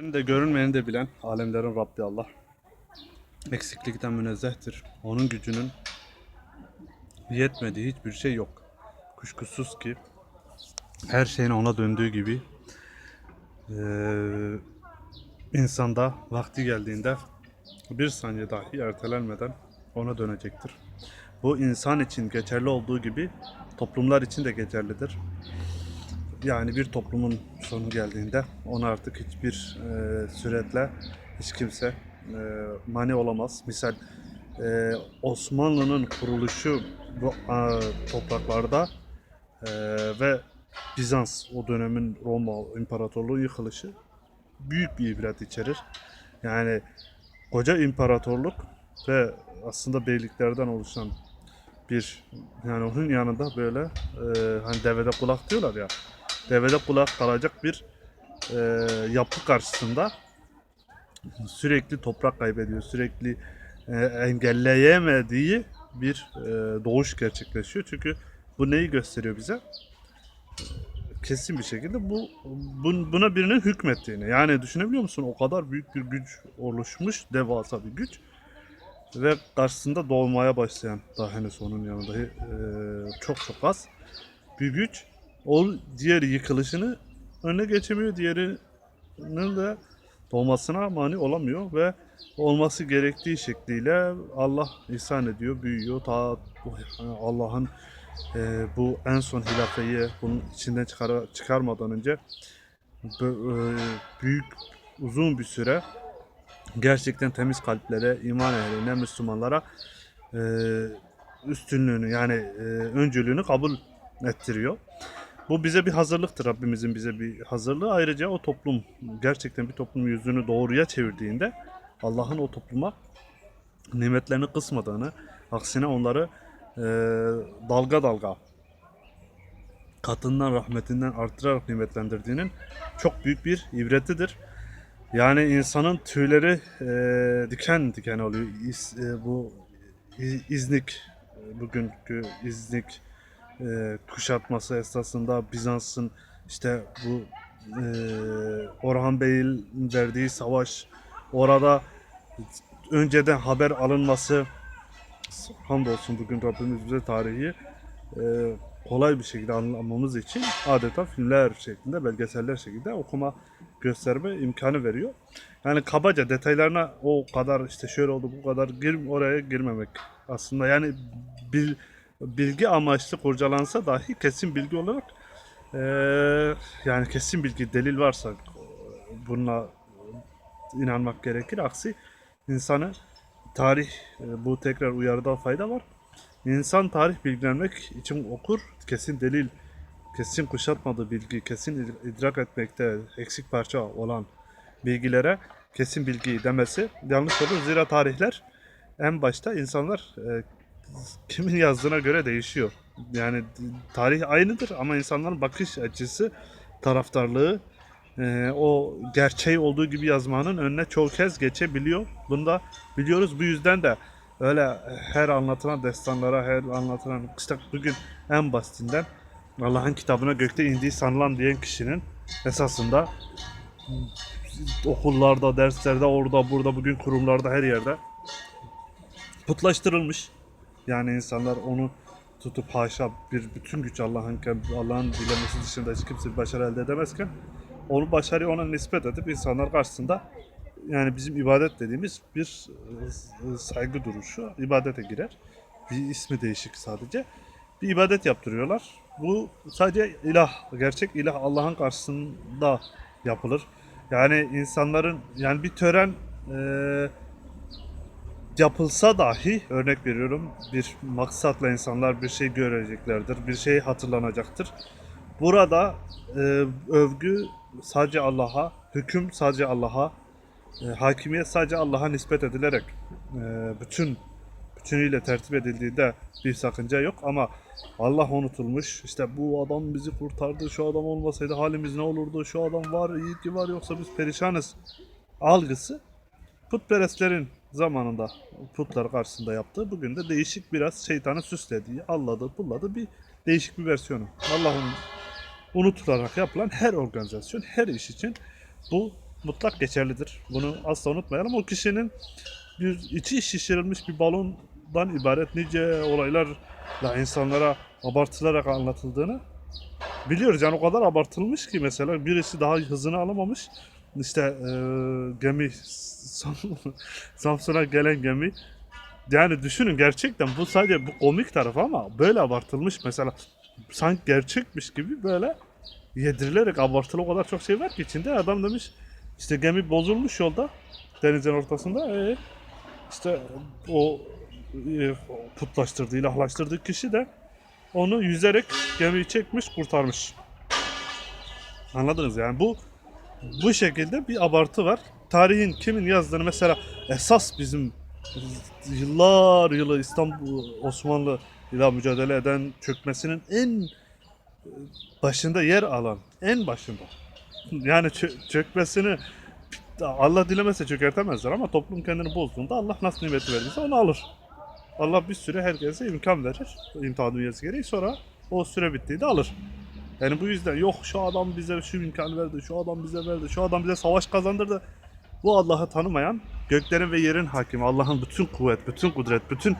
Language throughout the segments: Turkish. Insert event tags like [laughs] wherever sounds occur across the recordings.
de görünmeyeni de bilen alemlerin Rabbi Allah. Eksiklikten münezzehtir. Onun gücünün yetmediği hiçbir şey yok. Kuşkusuz ki her şeyin ona döndüğü gibi eee insanda vakti geldiğinde bir saniye dahi ertelenmeden ona dönecektir. Bu insan için geçerli olduğu gibi toplumlar için de geçerlidir. Yani bir toplumun sonu geldiğinde ona artık hiçbir e, süretle hiç kimse e, mani olamaz. Misal e, Osmanlı'nın kuruluşu bu a, topraklarda e, ve Bizans o dönemin Roma İmparatorluğu yıkılışı büyük bir ibret içerir. Yani koca imparatorluk ve aslında beyliklerden oluşan bir yani onun yanında böyle e, hani devede kulak diyorlar ya devede kulak kalacak bir e, yapı karşısında sürekli toprak kaybediyor. Sürekli e, engelleyemediği bir e, doğuş gerçekleşiyor. Çünkü bu neyi gösteriyor bize? Kesin bir şekilde bu bun- buna birinin hükmettiğini. Yani düşünebiliyor musun? O kadar büyük bir güç oluşmuş, devasa bir güç ve karşısında doğmaya başlayan daha henüz onun yanında e, çok çok az bir güç o diğeri yıkılışını önüne geçemiyor. Diğerinin de doğmasına mani olamıyor ve olması gerektiği şekliyle Allah ihsan ediyor, büyüyor. Ta Allah'ın e, bu en son hilafeyi bunun içinden çıkar, çıkarmadan önce e, büyük uzun bir süre gerçekten temiz kalplere, iman ehline, Müslümanlara e, üstünlüğünü yani e, öncülüğünü kabul ettiriyor. Bu bize bir hazırlıktır Rabbimizin bize bir hazırlığı. Ayrıca o toplum gerçekten bir toplumun yüzünü doğruya çevirdiğinde Allah'ın o topluma nimetlerini kısmadığını, aksine onları e, dalga dalga katından rahmetinden artırarak nimetlendirdiğinin çok büyük bir ibretidir. Yani insanın tüyleri e, diken diken oluyor. İz- e, bu İznik bugünkü İznik e, kuşatması esasında Bizans'ın işte bu e, Orhan Bey'in verdiği savaş orada önceden haber alınması hamdolsun bugün Rabbimiz bize tarihi e, kolay bir şekilde anlamamız için adeta filmler şeklinde, belgeseller şeklinde okuma, gösterme imkanı veriyor. Yani kabaca detaylarına o kadar işte şöyle oldu bu kadar gir, oraya girmemek aslında yani bil, bilgi amaçlı kurcalansa dahi kesin bilgi olarak e, yani kesin bilgi delil varsa bununla inanmak gerekir. Aksi insanı tarih e, bu tekrar uyarıda fayda var. İnsan tarih bilgilenmek için okur. Kesin delil, kesin kuşatmadığı bilgi, kesin id- idrak etmekte eksik parça olan bilgilere kesin bilgi demesi yanlış olur. Zira tarihler en başta insanlar e, kimin yazdığına göre değişiyor. Yani tarih aynıdır ama insanların bakış açısı, taraftarlığı e, o gerçeği olduğu gibi yazmanın önüne çoğu kez geçebiliyor. Bunu da biliyoruz. Bu yüzden de öyle her anlatılan destanlara, her anlatılan işte bugün en basitinden Allah'ın kitabına gökte indiği sanılan diyen kişinin esasında okullarda, derslerde, orada, burada, bugün kurumlarda, her yerde putlaştırılmış. Yani insanlar onu tutup haşa bir bütün güç Allah'ın Allah'ın dilemesi dışında hiç kimse bir başarı elde edemezken onu başarıyı ona nispet edip insanlar karşısında yani bizim ibadet dediğimiz bir e, saygı duruşu ibadete girer. Bir ismi değişik sadece. Bir ibadet yaptırıyorlar. Bu sadece ilah, gerçek ilah Allah'ın karşısında yapılır. Yani insanların yani bir tören e, yapılsa dahi örnek veriyorum bir maksatla insanlar bir şey göreceklerdir, bir şey hatırlanacaktır. Burada e, övgü sadece Allah'a, hüküm sadece Allah'a, e, hakimiyet sadece Allah'a nispet edilerek e, bütün bütünüyle tertip edildiğinde bir sakınca yok ama Allah unutulmuş. İşte bu adam bizi kurtardı, şu adam olmasaydı halimiz ne olurdu, şu adam var, iyi ki var yoksa biz perişanız algısı putperestlerin zamanında putlar karşısında yaptığı bugün de değişik biraz şeytanı süslediği, alladığı, pulladığı bir değişik bir versiyonu. Allah'ın unutularak yapılan her organizasyon, her iş için bu mutlak geçerlidir. Bunu asla unutmayalım. O kişinin bir içi şişirilmiş bir balondan ibaret nice olaylarla insanlara abartılarak anlatıldığını biliyoruz. Yani o kadar abartılmış ki mesela birisi daha hızını alamamış. İşte eee, gemi Sam- [laughs] Samsun'a gelen gemi. Yani düşünün gerçekten bu sadece bu komik tarafı ama böyle abartılmış mesela sanki gerçekmiş gibi böyle yedirilerek abartılı o kadar çok şey var ki içinde. Adam demiş işte gemi bozulmuş yolda denizin ortasında. E, işte o e, putlaştırdığı, ilahlaştırdığı kişi de onu yüzerek gemiyi çekmiş, kurtarmış. Anladınız yani? Bu bu şekilde bir abartı var. Tarihin kimin yazdığını mesela esas bizim yıllar yılı İstanbul Osmanlı ile mücadele eden çökmesinin en başında yer alan en başında yani çö- çökmesini Allah dilemese çökertemezler ama toplum kendini bozduğunda Allah nasıl nimeti verdiyse onu alır. Allah bir süre herkese imkan verir. İmtihan dünyası gereği sonra o süre bittiğinde alır. Yani bu yüzden yok şu adam bize şu imkan verdi, şu adam bize verdi, şu adam bize savaş kazandırdı. Bu Allah'ı tanımayan, göklerin ve yerin hakimi, Allah'ın bütün kuvvet, bütün kudret, bütün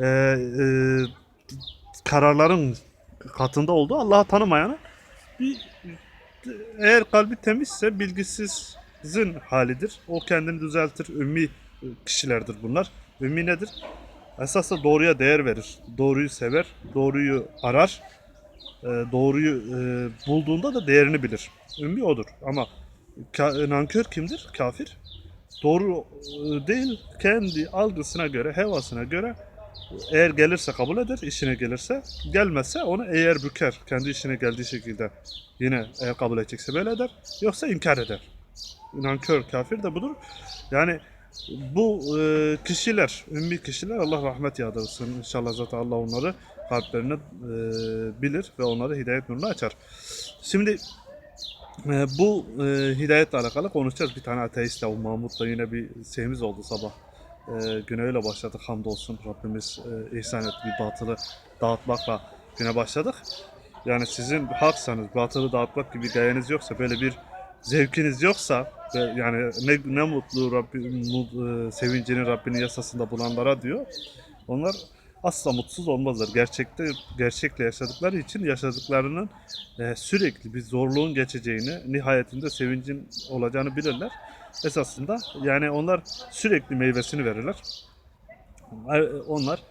e, e, kararların katında olduğu Allah'ı tanımayanı bir eğer kalbi temizse bilgisizin halidir. O kendini düzeltir. Ümmi kişilerdir bunlar. Ümmi nedir? Esas da doğruya değer verir. Doğruyu sever, doğruyu arar. E, Doğruyu e, bulduğunda da değerini bilir. Ümmi odur. Ama nankör kimdir? Kafir. Doğru e, değil, kendi algısına göre, hevasına göre eğer gelirse kabul eder, işine gelirse. Gelmezse onu eğer büker. Kendi işine geldiği şekilde yine eğer kabul edecekse böyle eder. Yoksa inkar eder. Nankör, kafir de budur. Yani bu kişiler, ümmi kişiler Allah rahmet yağdırsın. İnşallah zaten Allah onları kalplerini e, bilir ve onları hidayet nurunu açar. Şimdi e, bu e, hidayetle alakalı konuşacağız. Bir tane ateistle, o Mahmut'la yine bir şeyimiz oldu sabah. E, güne öyle başladık hamdolsun. Rabbimiz e, ihsan etti bir batılı dağıtmakla güne başladık. Yani sizin haksanız batılı dağıtmak gibi gayeniz yoksa böyle bir zevkiniz yoksa yani ne, ne mutlu Rabbi, mu- e, sevincini Rabbinin yasasında bulanlara diyor. Onlar asla mutsuz olmazlar. Gerçekte gerçekle yaşadıkları için yaşadıklarının e, sürekli bir zorluğun geçeceğini, nihayetinde sevincin olacağını bilirler. Esasında yani onlar sürekli meyvesini verirler. E, Onlar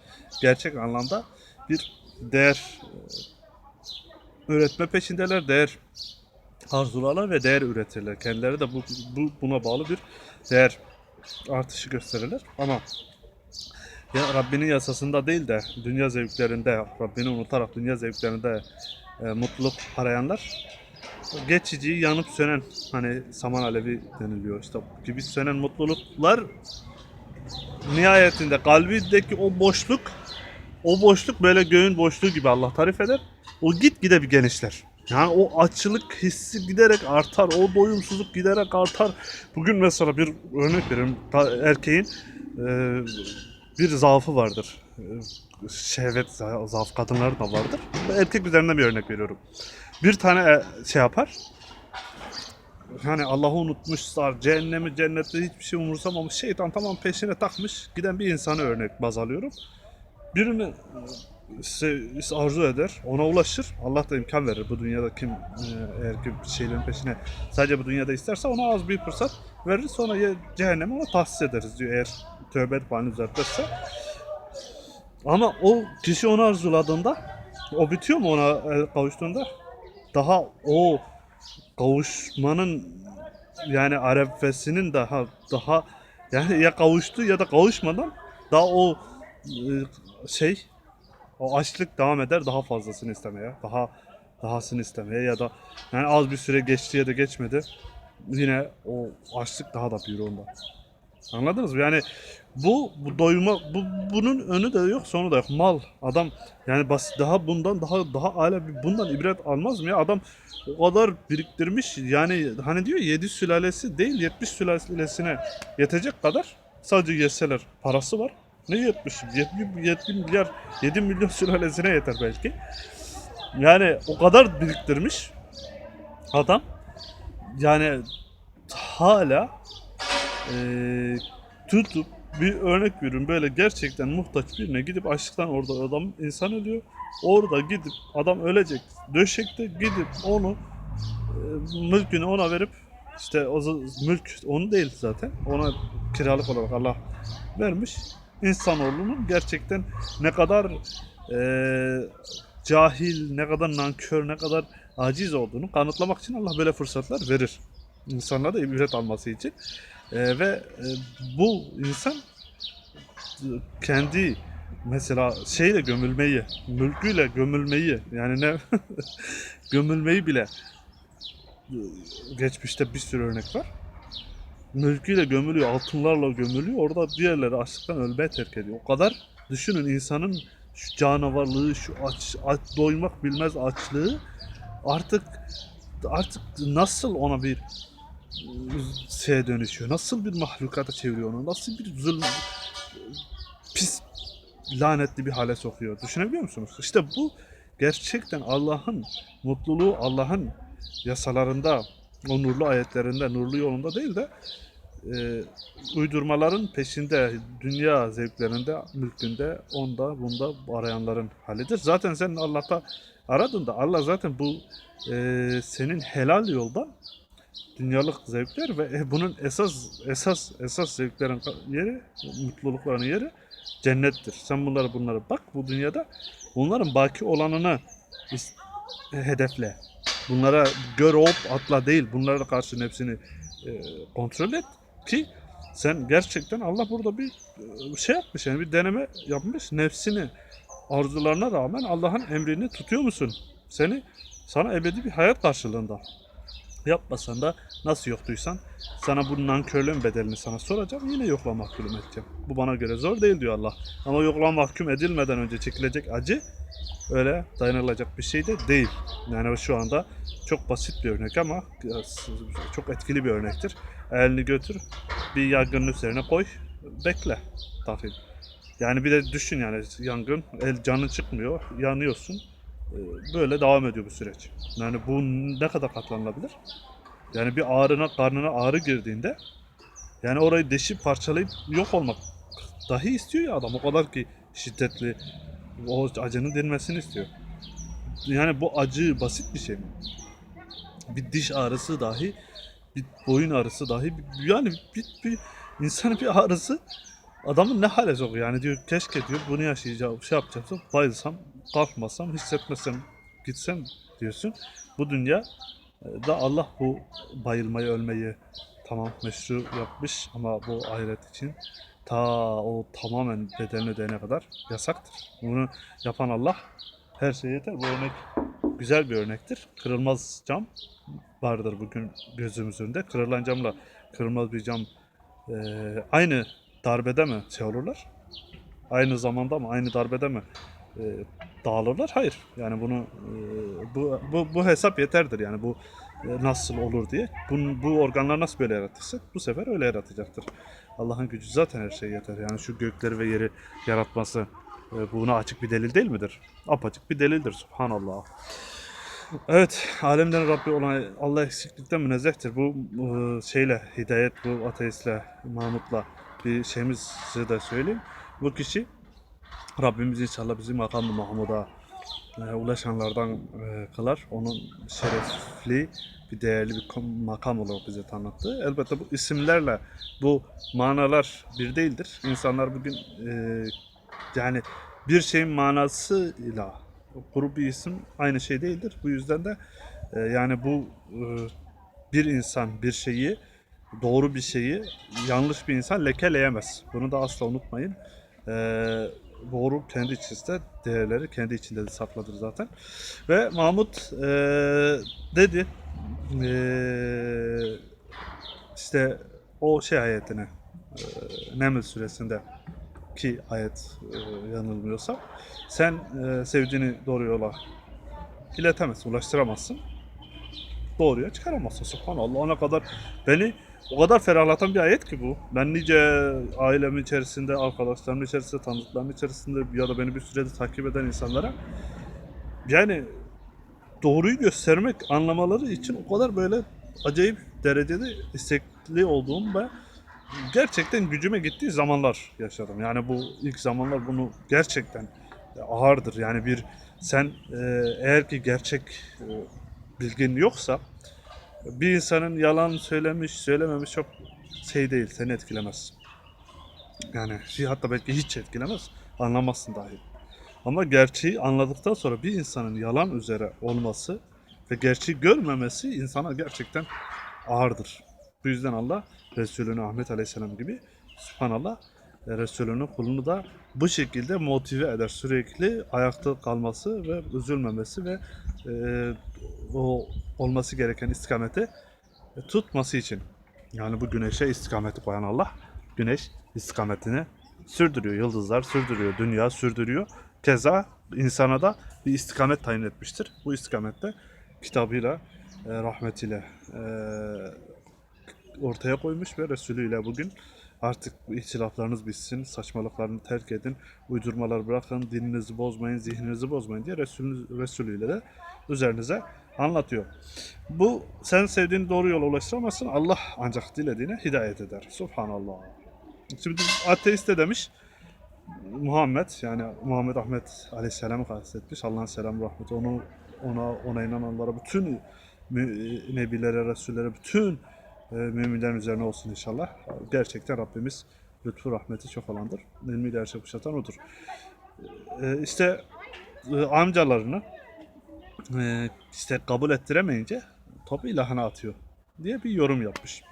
gerçek anlamda bir değer e, üretme peşindeler, değer arzularlar ve değer üretirler. Kendileri de bu, bu buna bağlı bir değer artışı gösterirler. Ama ya Rabbinin yasasında değil de dünya zevklerinde, Rabbini unutarak dünya zevklerinde e, mutluluk arayanlar geçici yanıp sönen hani saman alevi deniliyor işte gibi sönen mutluluklar nihayetinde kalbindeki o boşluk o boşluk böyle göğün boşluğu gibi Allah tarif eder. O git gide bir genişler. Yani o açlık hissi giderek artar. O doyumsuzluk giderek artar. Bugün mesela bir örnek vereyim. Erkeğin e, bir zaafı vardır. Şehvet za- zaaf kadınların da vardır. Erkek üzerinden bir örnek veriyorum. Bir tane e, şey yapar. Yani Allah'ı unutmuşlar, cehennemi, cennette hiçbir şey umursamamış, şeytan tamam peşine takmış giden bir insanı örnek baz alıyorum. Birini e, arzu eder, ona ulaşır. Allah da imkan verir bu dünyada kim e, eğer ki şeylerin peşine sadece bu dünyada isterse ona az bir fırsat verir sonra ya cehenneme ona tahsis ederiz diyor eğer tövbe halini düzeltirse. Ama o kişi onu arzuladığında o bitiyor mu ona e, kavuştuğunda? Daha o kavuşmanın yani arefesinin daha daha yani ya kavuştu ya da kavuşmadan daha o e, şey o açlık devam eder daha fazlasını istemeye daha dahasını istemeye ya da yani az bir süre geçti ya da geçmedi yine o açlık daha da büyür onda. Anladınız mı? Yani bu, bu doyuma bu bunun önü de yok sonu da yok. Mal adam yani basit daha bundan daha daha bir bundan ibret almaz mı ya? Adam o kadar biriktirmiş yani hani diyor 7 sülalesi değil 70 sülalesine yetecek kadar sadece yeseler parası var. Ne 70? 70, 70 milyar 7 milyon sülalesine yeter belki. Yani o kadar biriktirmiş adam. Yani hala eee, tutup bir örnek veriyorum böyle gerçekten muhtaç birine gidip açlıktan orada adam insan ölüyor. Orada gidip adam ölecek döşekte gidip onu e, mülkünü ona verip işte o mülk onu değil zaten ona kiralık olarak Allah vermiş. İnsanoğlunun gerçekten ne kadar e, cahil, ne kadar nankör, ne kadar aciz olduğunu kanıtlamak için Allah böyle fırsatlar verir. İnsanlara da ibret alması için. E, ve e, bu insan e, kendi mesela şeyle gömülmeyi, mülküyle gömülmeyi yani ne [laughs] gömülmeyi bile e, geçmişte bir sürü örnek var. Mülküyle gömülüyor, altınlarla gömülüyor. Orada diğerleri açlıktan ölmeye terk ediyor. O kadar düşünün insanın şu canavarlığı, şu aç, aç doymak bilmez açlığı artık artık nasıl ona bir şeye dönüşüyor? Nasıl bir mahlukata çeviriyor onu? Nasıl bir zulüm pis lanetli bir hale sokuyor. Düşünebiliyor musunuz? İşte bu gerçekten Allah'ın mutluluğu, Allah'ın yasalarında, o nurlu ayetlerinde, nurlu yolunda değil de e, uydurmaların peşinde, dünya zevklerinde, mülkünde, onda, bunda arayanların halidir. Zaten sen Allah'ta aradın da Allah zaten bu e, senin helal yoldan dünyalık zevkler ve e, bunun esas esas esas zevklerin yeri, mutlulukların yeri cennettir. Sen bunları bunlara bak bu dünyada bunların baki olanını is- hedefle. Bunlara gör hop atla değil. Bunlara karşı hepsini e, kontrol et ki sen gerçekten Allah burada bir e, şey yapmış yani bir deneme yapmış. Nefsini arzularına rağmen Allah'ın emrini tutuyor musun? Seni sana ebedi bir hayat karşılığında yapmasan da nasıl yoktuysan sana bu nankörlüğün bedelini sana soracağım yine yokla mahkum edeceğim. Bu bana göre zor değil diyor Allah. Ama yokla mahkum edilmeden önce çekilecek acı öyle dayanılacak bir şey de değil. Yani şu anda çok basit bir örnek ama çok etkili bir örnektir. Elini götür bir yangının üzerine koy bekle dahil. Yani bir de düşün yani yangın el canın çıkmıyor yanıyorsun böyle devam ediyor bu süreç. Yani bu ne kadar katlanılabilir? Yani bir ağrına, karnına ağrı girdiğinde yani orayı deşip parçalayıp yok olmak dahi istiyor ya adam o kadar ki şiddetli o acının dinmesini istiyor. Yani bu acı basit bir şey mi? Bir diş ağrısı dahi, bir boyun ağrısı dahi, yani bir, bir insanın bir ağrısı adamın ne hale sokuyor yani diyor keşke diyor bunu yaşayacağım şey yapacaksam bayılsam kalkmasam hissetmesem gitsem diyorsun. Bu dünya e, da Allah bu bayılmayı ölmeyi tamam meşru yapmış ama bu ahiret için ta o tamamen bedelini ödeyene kadar yasaktır. Bunu yapan Allah her şeye yeter. Bu örnek güzel bir örnektir. Kırılmaz cam vardır bugün gözümüzün önünde. Kırılan camla kırılmaz bir cam e, aynı darbede mi şey olurlar? Aynı zamanda mı? Aynı darbede mi e, dağılırlar? Hayır. Yani bunu e, bu, bu bu hesap yeterdir yani bu e, nasıl olur diye. Bu, bu organlar nasıl böyle yaratırsa bu sefer öyle yaratacaktır. Allah'ın gücü zaten her şeye yeter. Yani şu gökleri ve yeri yaratması e, buna açık bir delil değil midir? Apaçık bir delildir. Subhanallah. Evet, alemden Rabbi olan Allah eksiklikten münezzehtir. Bu şeyle, hidayet, bu ateistle, Mahmut'la bir şeyimizi de söyleyeyim. Bu kişi Rabbimiz inşallah bizi makamı Mahmud'a e, ulaşanlardan e, kılar. Onun şerefli bir değerli bir makam olarak bize tanıttı. Elbette bu isimlerle bu manalar bir değildir. İnsanlar bugün e, yani bir şeyin manasıyla kuru bir isim aynı şey değildir. Bu yüzden de e, yani bu e, bir insan bir şeyi doğru bir şeyi yanlış bir insan lekeleyemez. Bunu da asla unutmayın. E, doğru kendi içinde değerleri kendi içinde de sakladır zaten. Ve Mahmut e, dedi e, işte o şey ayetine e, Neml suresinde ki ayet e, yanılmıyorsam sen e, sevdiğini doğru yola iletemezsin, ulaştıramazsın. Doğruya çıkaramazsın. Subhanallah ona kadar beni o kadar ferahlatan bir ayet ki bu. Ben nice ailemin içerisinde, arkadaşlarımın içerisinde, tanıdıklarımın içerisinde ya da beni bir süredir takip eden insanlara yani doğruyu göstermek, anlamaları için o kadar böyle acayip derecede istekli olduğum ve gerçekten gücüme gittiği zamanlar yaşadım. Yani bu ilk zamanlar bunu gerçekten ağırdır. Yani bir sen e, eğer ki gerçek e, bilgin yoksa bir insanın yalan söylemiş, söylememiş çok şey değil, seni etkilemez. Yani şey hatta belki hiç etkilemez, anlamazsın dahi. Ama gerçeği anladıktan sonra bir insanın yalan üzere olması ve gerçeği görmemesi insana gerçekten ağırdır. Bu yüzden Allah Resulünü Ahmet Aleyhisselam gibi Subhanallah e, Resulünün kulunu da bu şekilde motive eder. Sürekli ayakta kalması ve üzülmemesi ve e, o olması gereken istikamete tutması için. Yani bu güneşe istikameti koyan Allah güneş istikametini sürdürüyor. Yıldızlar sürdürüyor. Dünya sürdürüyor. Keza insana da bir istikamet tayin etmiştir. Bu istikamette kitabıyla, e, rahmetiyle e, ortaya koymuş ve Resulüyle bugün artık bu ihtilaflarınız bitsin, saçmalıklarını terk edin, uydurmalar bırakın, dininizi bozmayın, zihninizi bozmayın diye Resulü, Resulüyle de üzerinize anlatıyor. Bu sen sevdiğin doğru yola ulaştıramazsın. Allah ancak dilediğine hidayet eder. Subhanallah. Şimdi ateist de demiş Muhammed yani Muhammed Ahmet Aleyhisselam'ı kastetmiş. Allah'ın selamı rahmeti onu ona ona inananlara bütün nebilere, resullere bütün müminlerin üzerine olsun inşallah. Gerçekten Rabbimiz lütfu rahmeti çok olandır. İlmiyle her şey kuşatan odur. E, işte e, amcalarını e, işte kabul ettiremeyince topu ilahına atıyor diye bir yorum yapmış.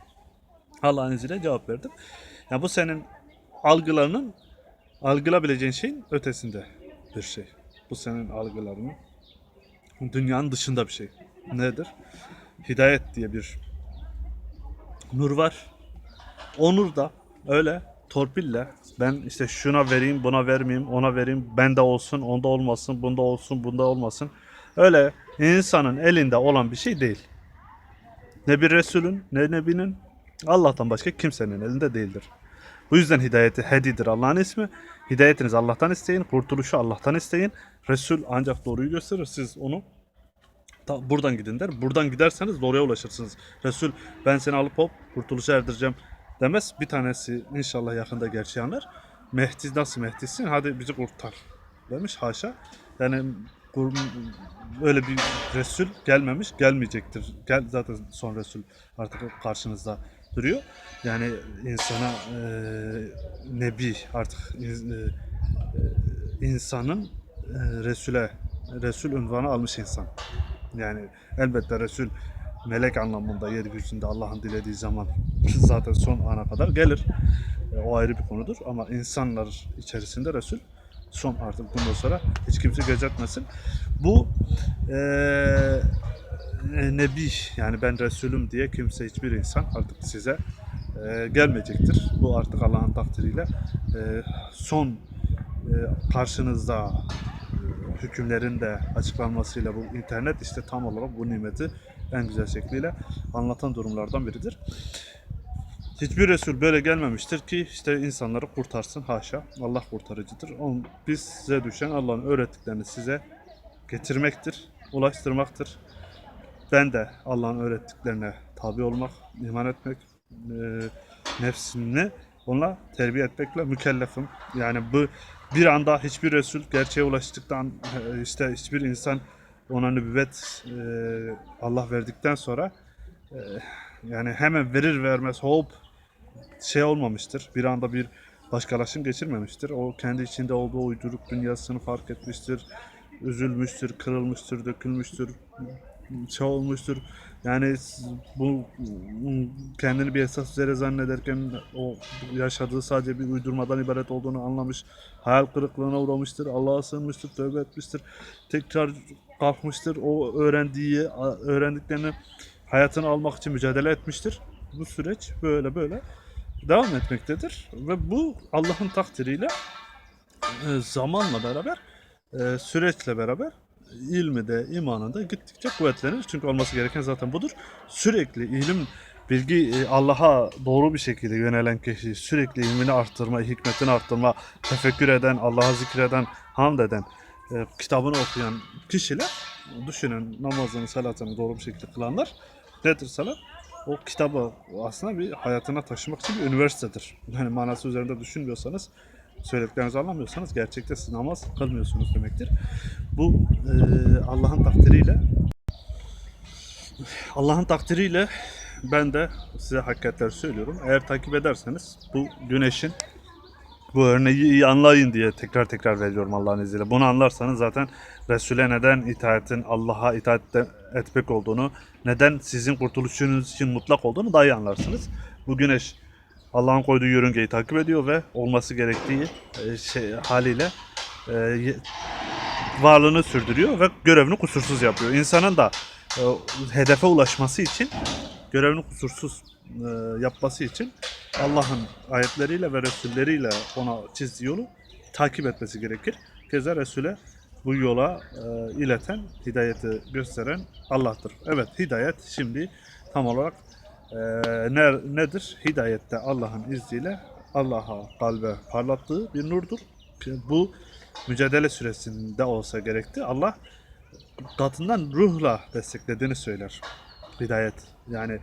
Allah'ın izniyle cevap verdim. Yani bu senin algılarının algılabileceğin şeyin ötesinde bir şey. Bu senin algılarının dünyanın dışında bir şey. Nedir? Hidayet diye bir nur var. O nur da öyle torpille ben işte şuna vereyim, buna vermeyeyim, ona vereyim, bende olsun, onda olmasın, bunda olsun, bunda olmasın. Öyle insanın elinde olan bir şey değil. Ne bir Resulün, ne Nebinin, Allah'tan başka kimsenin elinde değildir. Bu yüzden hidayeti hedidir Allah'ın ismi. Hidayetiniz Allah'tan isteyin, kurtuluşu Allah'tan isteyin. Resul ancak doğruyu gösterir. Siz onu ta- buradan gidin der. Buradan giderseniz doğruya ulaşırsınız. Resul ben seni alıp hop kurtuluşa erdireceğim demez. Bir tanesi inşallah yakında gerçeği anlar. Mehdi nasıl Mehdi'sin? Hadi bizi kurtar demiş. Haşa. Yani öyle bir Resul gelmemiş, gelmeyecektir. Gel zaten son Resul artık karşınızda duruyor. Yani insana e, nebi artık e, insanın e, Resul'e Resul unvanı almış insan. Yani elbette Resul melek anlamında yeryüzünde Allah'ın dilediği zaman [laughs] zaten son ana kadar gelir. E, o ayrı bir konudur ama insanlar içerisinde Resul son artık bundan sonra hiç kimse gözetmesin. Bu e, e, Nebi yani ben Resulüm diye kimse hiçbir insan artık size e, gelmeyecektir. Bu artık Allah'ın takdiriyle e, son e, karşınızda hükümlerin de açıklanmasıyla bu internet işte tam olarak bu nimeti en güzel şekliyle anlatan durumlardan biridir. Hiçbir Resul böyle gelmemiştir ki işte insanları kurtarsın haşa. Allah kurtarıcıdır. On, biz size düşen Allah'ın öğrettiklerini size getirmektir, ulaştırmaktır. Ben de Allah'ın öğrettiklerine tabi olmak, iman etmek, e, nefsini ona terbiye etmekle mükellefim. Yani bu bir anda hiçbir Resul gerçeğe ulaştıktan e, işte hiçbir insan ona nübüvvet e, Allah verdikten sonra e, yani hemen verir vermez hop şey olmamıştır. Bir anda bir başkalaşım geçirmemiştir. O kendi içinde olduğu uyduruk dünyasını fark etmiştir. Üzülmüştür, kırılmıştır, dökülmüştür, şey olmuştur. Yani bu kendini bir esas üzere zannederken o yaşadığı sadece bir uydurmadan ibaret olduğunu anlamış. Hayal kırıklığına uğramıştır. Allah'a sığınmıştır, tövbe etmiştir. Tekrar kalkmıştır. O öğrendiği, öğrendiklerini hayatını almak için mücadele etmiştir. Bu süreç böyle böyle devam etmektedir. Ve bu Allah'ın takdiriyle e, zamanla beraber, e, süreçle beraber ilmi de imanı da gittikçe kuvvetlenir. Çünkü olması gereken zaten budur. Sürekli ilim, bilgi e, Allah'a doğru bir şekilde yönelen kişi sürekli ilmini arttırma, hikmetini arttırma, tefekkür eden, Allah'a zikreden, hamd eden, e, kitabını okuyan kişiler düşünün namazını, salatını doğru bir şekilde kılanlar nedir salat? o kitabı aslında bir hayatına taşımak için bir üniversitedir. Yani manası üzerinde düşünmüyorsanız, söylediklerinizi anlamıyorsanız gerçekte siz namaz kılmıyorsunuz demektir. Bu e, Allah'ın takdiriyle Allah'ın takdiriyle ben de size hakikatleri söylüyorum. Eğer takip ederseniz bu güneşin bu örneği iyi anlayın diye tekrar tekrar veriyorum Allah'ın izniyle. Bunu anlarsanız zaten Resul'e neden itaatin Allah'a itaat etmek olduğunu, neden sizin kurtuluşunuz için mutlak olduğunu daha iyi anlarsınız. Bu güneş Allah'ın koyduğu yörüngeyi takip ediyor ve olması gerektiği e, şey haliyle e, varlığını sürdürüyor ve görevini kusursuz yapıyor. İnsanın da e, hedefe ulaşması için görevini kusursuz e, yapması için Allah'ın ayetleriyle ve Resulleriyle ona çizdiği yolu takip etmesi gerekir. Keza Resul'e bu yola e, ileten, hidayeti gösteren Allah'tır. Evet, hidayet şimdi tam olarak e, ne, nedir? Hidayette Allah'ın izniyle Allah'a kalbe parlattığı bir nurdur. Bu mücadele süresinde olsa gerekti. Allah katından ruhla desteklediğini söyler. Hidayet. Yani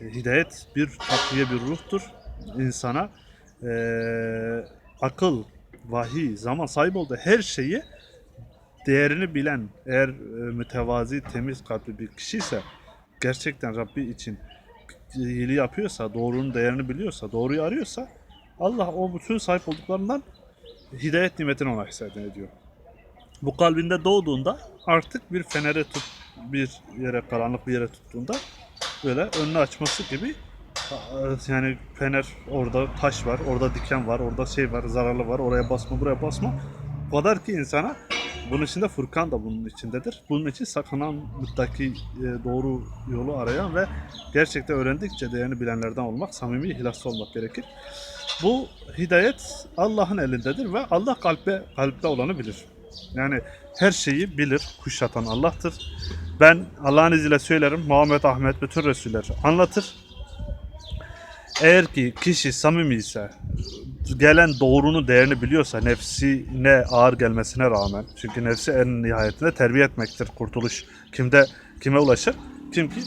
e, hidayet bir takviye bir ruhtur. İnsana eee, akıl, vahiy, zaman sahip olduğu her şeyi değerini bilen, eğer e, mütevazi, temiz kalpli bir kişi ise gerçekten Rabbi için iyiliği yapıyorsa, doğrunun değerini biliyorsa, doğruyu arıyorsa Allah o bütün sahip olduklarından hidayet nimetini ona ihsan ediyor. Bu kalbinde doğduğunda artık bir fenere tut, bir yere karanlık bir yere tuttuğunda böyle önünü açması gibi yani fener orada taş var, orada diken var, orada şey var, zararlı var, oraya basma, buraya basma. O kadar ki insana bunun içinde Furkan da bunun içindedir. Bunun için sakınan, muttaki e, doğru yolu arayan ve gerçekten öğrendikçe değerini bilenlerden olmak, samimi, ihlaslı olmak gerekir. Bu hidayet Allah'ın elindedir ve Allah kalpte kalpte olanı bilir. Yani her şeyi bilir, kuşatan Allah'tır. Ben Allah'ın izniyle söylerim, Muhammed Ahmet bütün Resuller anlatır. Eğer ki kişi samimi ise, gelen doğrunun değerini biliyorsa, nefsine ağır gelmesine rağmen, çünkü nefsi en nihayetinde terbiye etmektir kurtuluş. Kimde kime ulaşır? Kim ki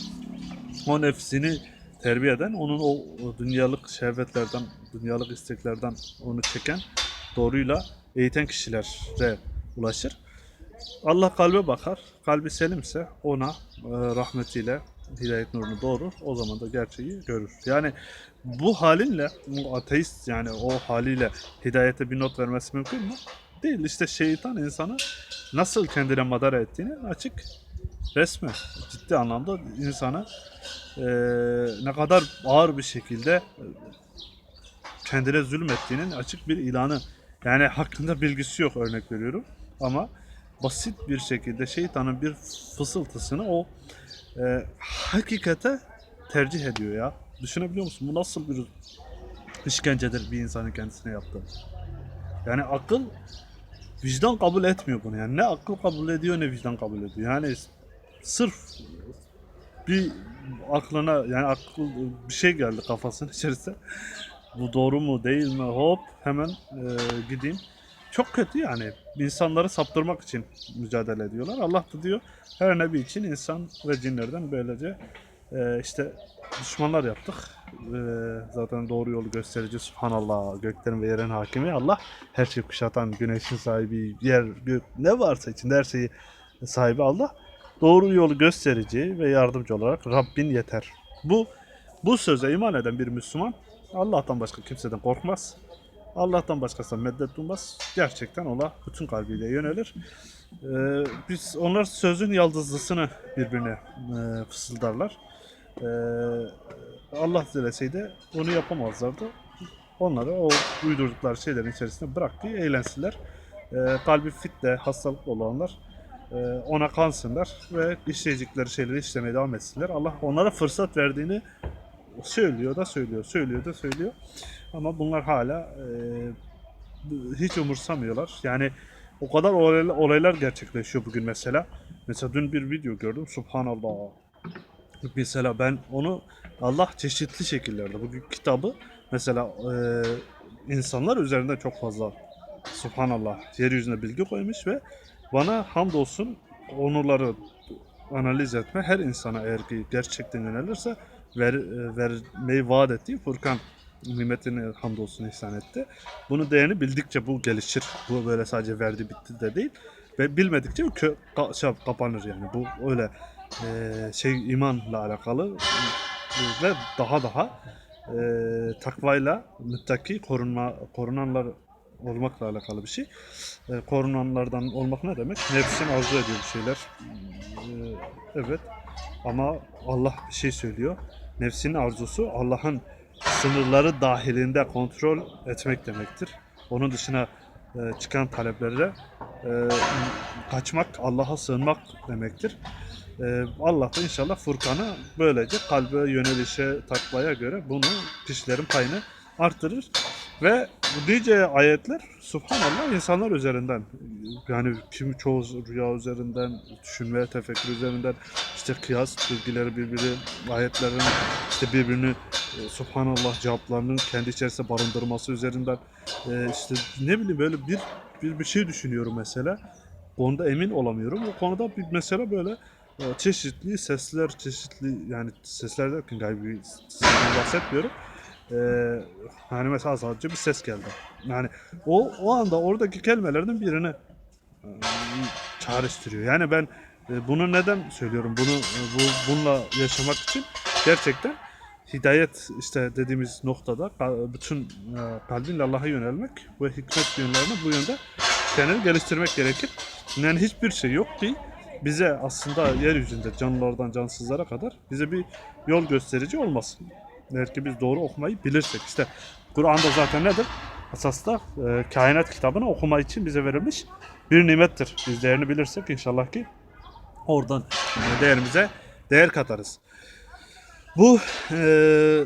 o nefsini terbiye eden, onun o, dünyalık şehvetlerden, dünyalık isteklerden onu çeken, doğruyla eğiten kişilere ulaşır. Allah kalbe bakar. Kalbi selimse ona e, rahmetiyle hidayet nurunu doğurur. O zaman da gerçeği görür. Yani bu halinle bu ateist yani o haliyle hidayete bir not vermesi mümkün mü? Değil. İşte şeytan insanı nasıl kendine madara ettiğini açık resmi ciddi anlamda insanı e, ne kadar ağır bir şekilde kendine zulmettiğinin açık bir ilanı. Yani hakkında bilgisi yok örnek veriyorum. Ama basit bir şekilde şeytanın bir fısıltısını o e, hakikate tercih ediyor ya. Düşünebiliyor musun? Bu nasıl bir işkencedir bir insanın kendisine yaptığı. Yani akıl vicdan kabul etmiyor bunu. Yani ne akıl kabul ediyor ne vicdan kabul ediyor. Yani sırf bir aklına yani akıl bir şey geldi kafasının içerisine. Bu doğru mu değil mi hop hemen e, gideyim. Çok kötü yani. İnsanları saptırmak için mücadele ediyorlar. Allah da diyor her nebi için insan ve cinlerden böylece e, işte düşmanlar yaptık. E, zaten doğru yolu gösterici Subhanallah göklerin ve yerin hakimi Allah. Her şeyi kuşatan güneşin sahibi yer gök ne varsa içinde her şeyi sahibi Allah. Doğru yolu gösterici ve yardımcı olarak Rabbin yeter. Bu bu söze iman eden bir Müslüman Allah'tan başka kimseden korkmaz. Allah'tan başkasına meddet duymaz. Gerçekten ola bütün kalbiyle yönelir. Ee, biz onlar sözün yaldızlısını birbirine e, fısıldarlar. Ee, Allah dileseydi onu yapamazlardı. Onları o uydurdukları şeylerin içerisine bıraktı, eğlensinler. Ee, kalbi fit de hastalıklı olanlar e, ona kansınlar ve işleyecekleri şeyleri işlemeye devam etsinler. Allah onlara fırsat verdiğini söylüyor da söylüyor, söylüyor da söylüyor. Ama bunlar hala e, hiç umursamıyorlar. Yani o kadar olaylar, olaylar gerçekleşiyor bugün mesela. Mesela dün bir video gördüm. Subhanallah. Mesela ben onu Allah çeşitli şekillerde bugün kitabı mesela e, insanlar üzerinde çok fazla Subhanallah yeryüzüne bilgi koymuş ve bana hamdolsun onurları analiz etme her insana eğer ki gerçekten yönelirse ver, vermeyi vaat ettiği Furkan nimetini hamdolsun ihsan etti. Bunu değerini bildikçe bu gelişir. Bu böyle sadece verdi bitti de değil. Ve bilmedikçe kö, şey, kapanır yani. Bu öyle e, şey imanla alakalı ve daha daha e, takvayla müttaki korunma korunanlar olmakla alakalı bir şey. E, korunanlardan olmak ne demek? Nefsin arzu ediyor bir şeyler. E, evet. Ama Allah bir şey söylüyor. Nefsinin arzusu Allah'ın sınırları dahilinde kontrol etmek demektir. Onun dışına e, çıkan taleplere e, kaçmak, Allah'a sığınmak demektir. E, Allah da inşallah Furkan'ı böylece kalbe yönelişe, takvaya göre bunu kişilerin payını arttırır. Ve bu nice ayetler subhanallah insanlar üzerinden yani kimi çoğu rüya üzerinden, düşünme, tefekkür üzerinden işte kıyas bilgileri birbiri ayetlerin işte birbirini e, subhanallah cevaplarının kendi içerisinde barındırması üzerinden e, işte ne bileyim böyle bir bir bir şey düşünüyorum mesela. Konuda emin olamıyorum. O konuda bir mesela böyle e, çeşitli sesler, çeşitli yani sesler derken gaybi bahsetmiyorum. E, hani mesela sadece bir ses geldi. Yani o o anda oradaki kelimelerden birini e, çağrıştırıyor. Yani ben e, bunu neden söylüyorum? Bunu e, bu bununla yaşamak için gerçekten hidayet işte dediğimiz noktada bütün e, kalbinle Allah'a yönelmek ve hikmet yönlerini bu yönde kendini geliştirmek gerekir. Yani hiçbir şey yok ki bize aslında yeryüzünde canlılardan cansızlara kadar bize bir yol gösterici olmasın. Eğer ki biz doğru okumayı bilirsek. işte Kur'an'da zaten nedir? Esasda e, kainat kitabını okuma için bize verilmiş bir nimettir. Biz değerini bilirsek inşallah ki oradan e, değerimize değer katarız. Bu e,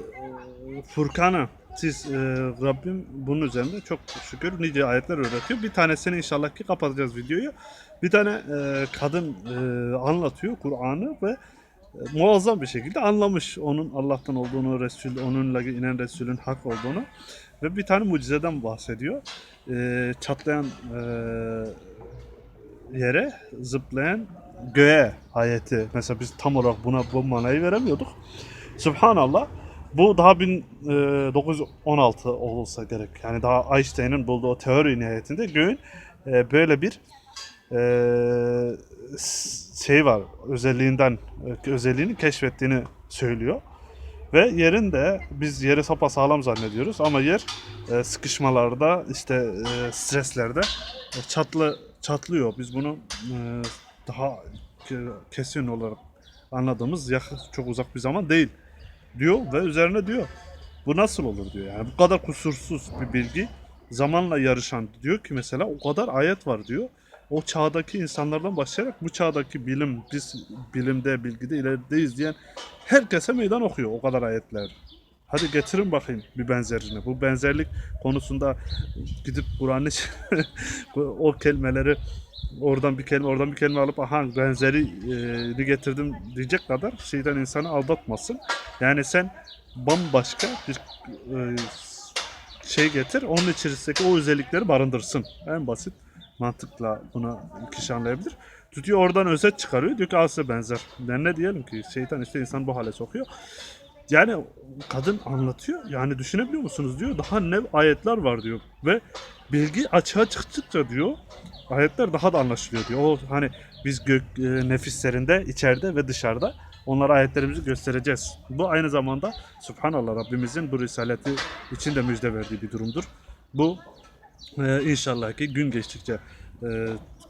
Furkan'ı siz e, Rabbim bunun üzerinde çok şükür nice ayetler öğretiyor. Bir tanesini inşallah ki kapatacağız videoyu. Bir tane e, kadın e, anlatıyor Kur'an'ı ve muazzam bir şekilde anlamış onun Allah'tan olduğunu, Resul, onunla inen Resul'ün hak olduğunu ve bir tane mucizeden bahsediyor. E, çatlayan e, yere zıplayan göğe ayeti. Mesela biz tam olarak buna bu manayı veremiyorduk. Subhanallah. Bu daha 1916 olsa gerek. Yani daha Einstein'ın bulduğu teori nihayetinde göğün e, böyle bir e, şey var. Özelliğinden e, özelliğini keşfettiğini söylüyor. Ve yerin de biz yeri sağlam zannediyoruz ama yer e, sıkışmalarda işte e, streslerde e, çatlı çatlıyor. Biz bunu e, daha ke- kesin olarak anladığımız yakın çok uzak bir zaman değil diyor ve üzerine diyor bu nasıl olur diyor. Yani bu kadar kusursuz bir bilgi zamanla yarışan diyor ki mesela o kadar ayet var diyor. O çağdaki insanlardan başlayarak bu çağdaki bilim, biz bilimde, bilgide ilerideyiz diyen herkese meydan okuyor o kadar ayetler. Hadi getirin bakayım bir benzerini. Bu benzerlik konusunda gidip Kur'an'ın iç- [laughs] o kelimeleri oradan bir kelime oradan bir kelime alıp aha benzerini getirdim diyecek kadar şeyden insanı aldatmasın. Yani sen bambaşka bir e, şey getir onun içerisindeki o özellikleri barındırsın. En basit mantıkla bunu kişi anlayabilir. Tutuyor oradan özet çıkarıyor diyor ki "Al size benzer. Ben ne diyelim ki şeytan işte insan bu hale sokuyor. Yani kadın anlatıyor. Yani düşünebiliyor musunuz diyor. Daha ne ayetler var diyor. Ve bilgi açığa çıktıkça diyor ayetler daha da anlaşılıyor diyor. O hani biz gök e, nefislerinde içeride ve dışarıda onlara ayetlerimizi göstereceğiz. Bu aynı zamanda Subhanallah Rabbimizin bu risaleti için de müjde verdiği bir durumdur. Bu e, inşallah ki gün geçtikçe e,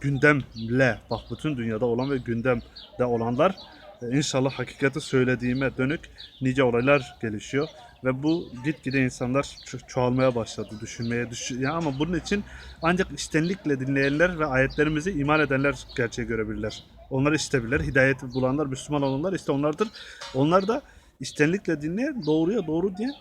gündemle bak bütün dünyada olan ve gündemde olanlar e, inşallah hakikati söylediğime dönük nice olaylar gelişiyor ve bu gitgide insanlar ço- çoğalmaya başladı düşünmeye düş ya ama bunun için ancak içtenlikle dinleyenler ve ayetlerimizi iman edenler gerçeği görebilirler. Onlar istebilirler. Hidayeti bulanlar, Müslüman olanlar işte onlardır. Onlar da içtenlikle dinleyen, doğruya doğru diyen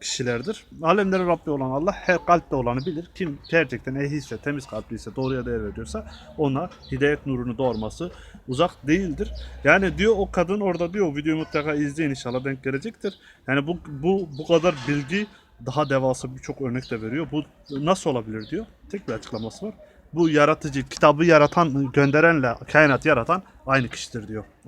kişilerdir. Alemlerin Rabbi olan Allah her kalpte olanı bilir. Kim gerçekten ehilse, temiz kalpliyse, doğruya değer veriyorsa ona hidayet nurunu doğurması uzak değildir. Yani diyor o kadın orada diyor videoyu mutlaka izleyin inşallah denk gelecektir. Yani bu bu bu kadar bilgi daha devasa birçok örnek de veriyor. Bu nasıl olabilir diyor. Tek bir açıklaması var. Bu yaratıcı, kitabı yaratan, gönderenle kainat yaratan aynı kişidir diyor.